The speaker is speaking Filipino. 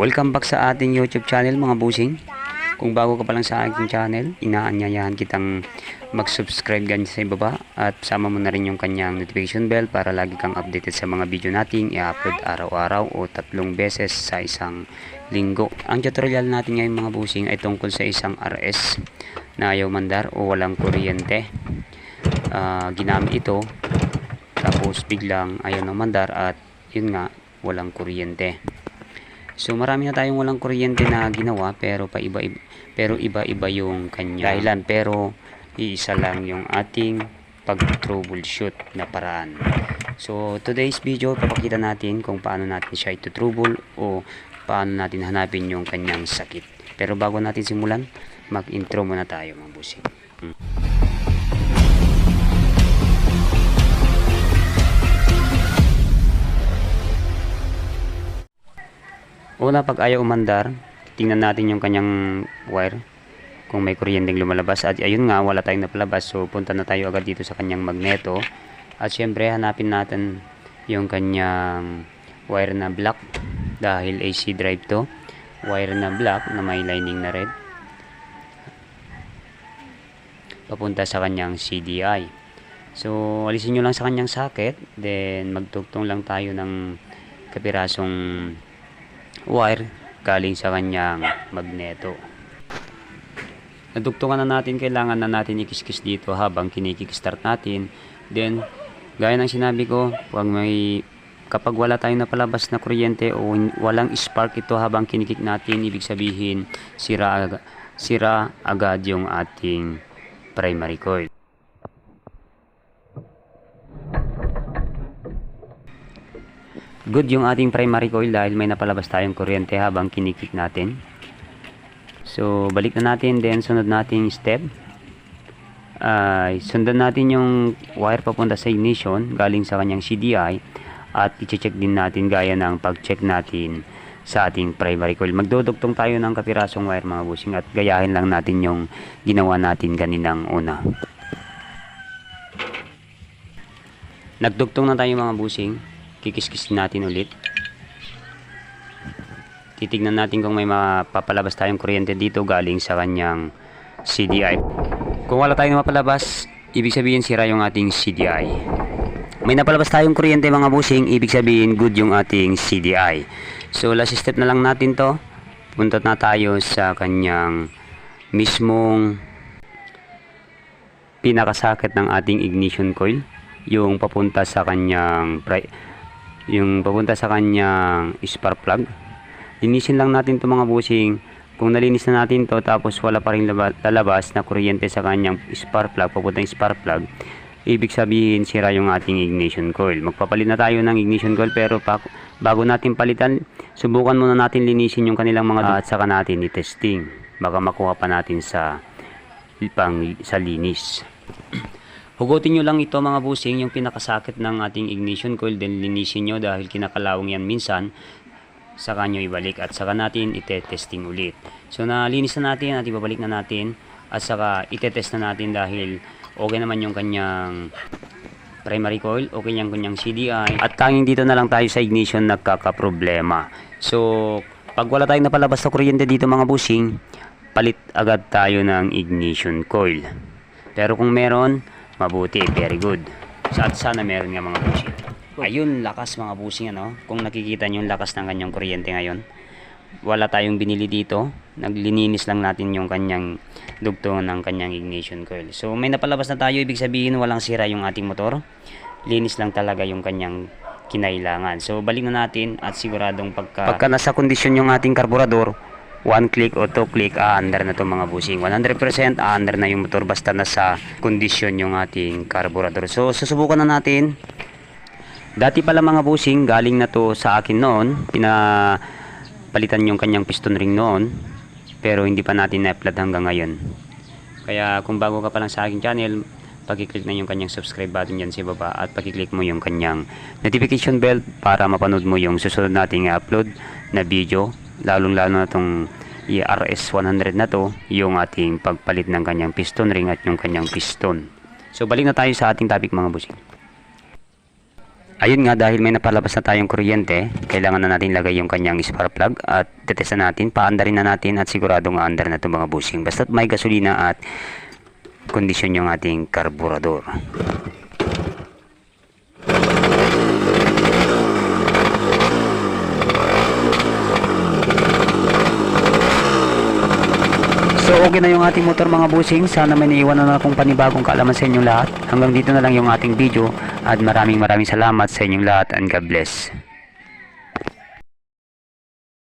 Welcome back sa ating YouTube channel mga busing. Kung bago ka pa lang sa aking channel, inaanyayahan kitang mag-subscribe ganyan sa ibaba at sama mo na rin yung kanyang notification bell para lagi kang updated sa mga video nating i-upload araw-araw o tatlong beses sa isang linggo. Ang tutorial natin ngayon mga busing ay tungkol sa isang RS na ayaw mandar o walang kuryente. Ah, ginamit ito tapos biglang ayaw ng mandar at yun nga walang kuryente. So marami na tayong walang kuryente na ginawa pero pa iba, iba pero iba-iba yung kanya dahilan pero iisa lang yung ating pag-troubleshoot na paraan. So today's video papakita natin kung paano natin siya ito-trouble o paano natin hanapin yung kanyang sakit. Pero bago natin simulan, mag-intro muna tayo mga busing. Hmm. Una pag ayaw umandar, tingnan natin yung kanyang wire. Kung may kuryenteng lumalabas. At ayun nga wala tayong napalabas. So punta na tayo agad dito sa kanyang magneto. At syempre hanapin natin yung kanyang wire na black. Dahil AC drive to. Wire na black na may lining na red. Papunta sa kanyang CDI so alisin nyo lang sa kanyang socket. Then magtugtong lang tayo ng kapirasong wire galing sa kanyang magneto. Nadugtungan na natin, kailangan na natin ikiskis dito habang kinikikstart natin. Then, gaya ng sinabi ko, wag may kapag wala tayong napalabas na kuryente o walang spark ito habang kinikik natin, ibig sabihin sira, sira agad yung ating primary coil. Good yung ating primary coil dahil may napalabas tayong kuryente habang kinikik natin. So, balik na natin then sunod nating step. Ay, sundan natin yung wire papunta sa ignition galing sa kanyang CDI at i-check din natin gaya ng pag-check natin sa ating primary coil. Magdudugtong tayo ng kapirasong wire mga busing at gayahin lang natin yung ginawa natin kaninang una. Nagdugtong na tayo mga busing. Kikiskis natin ulit. Titignan natin kung may mapapalabas tayong kuryente dito galing sa kanyang CDI. Kung wala tayong mapalabas, ibig sabihin sira yung ating CDI. May napalabas tayong kuryente mga busing, ibig sabihin good yung ating CDI. So last step na lang natin to. Punta na tayo sa kanyang mismong pinakasakit ng ating ignition coil yung papunta sa kanyang yung papunta sa kanyang spark plug. Linisin lang natin to mga busing. Kung nalinis na natin to tapos wala pa rin laba- lalabas na kuryente sa kanyang spark plug papuntang spark plug ibig sabihin sira yung ating ignition coil. Magpapalit na tayo ng ignition coil pero bago natin palitan subukan muna natin linisin yung kanilang mga at saka natin i-testing. Baka makuha pa natin sa pang sa linis Hugutin nyo lang ito mga busing, yung pinakasakit ng ating ignition coil, then linisin nyo dahil kinakalawang yan minsan, saka nyo ibalik at saka natin ite-testing ulit. So nalinis na natin at ibabalik na natin at saka ite-test na natin dahil okay naman yung kanyang primary coil, okay yung kanyang CDI at tanging dito na lang tayo sa ignition nagkakaproblema. So pag wala tayong napalabas na kuryente dito mga busing, palit agad tayo ng ignition coil. Pero kung meron, mabuti, very good. Sa at sana meron nga mga busing. Ayun, lakas mga busing ano. Kung nakikita nyo yung lakas ng kanyang kuryente ngayon. Wala tayong binili dito. Naglininis lang natin yung kanyang dugtong ng kanyang ignition coil. So may napalabas na tayo, ibig sabihin walang sira yung ating motor. Linis lang talaga yung kanyang kinailangan. So balik na natin at siguradong pagka, pagka nasa kondisyon yung ating karburador, one click o two click, under na to mga busing. 100% under na yung motor basta nasa kondisyon yung ating carburetor. So susubukan na natin. Dati pala mga busing, galing na to sa akin noon. Pinapalitan yung kanyang piston ring noon. Pero hindi pa natin na-upload hanggang ngayon. Kaya kung bago ka pa lang sa aking channel, pag-click na yung kanyang subscribe button dyan sa baba at pag-click mo yung kanyang notification bell para mapanood mo yung susunod nating upload na video lalong lalo na itong ERS 100 na to yung ating pagpalit ng kanyang piston ring at yung kanyang piston so balik na tayo sa ating topic mga busing Ayun nga dahil may napalabas na tayong kuryente, kailangan na natin lagay yung kanyang spark plug at tetesta natin, paandarin na natin at siguradong aandar na itong mga busing. Basta't may gasolina at kondisyon yung ating karburador. Okay na yung ating motor mga busing. Sana may naiwan na akong panibagong kaalaman sa inyong lahat. Hanggang dito na lang yung ating video at maraming maraming salamat sa inyong lahat and God bless.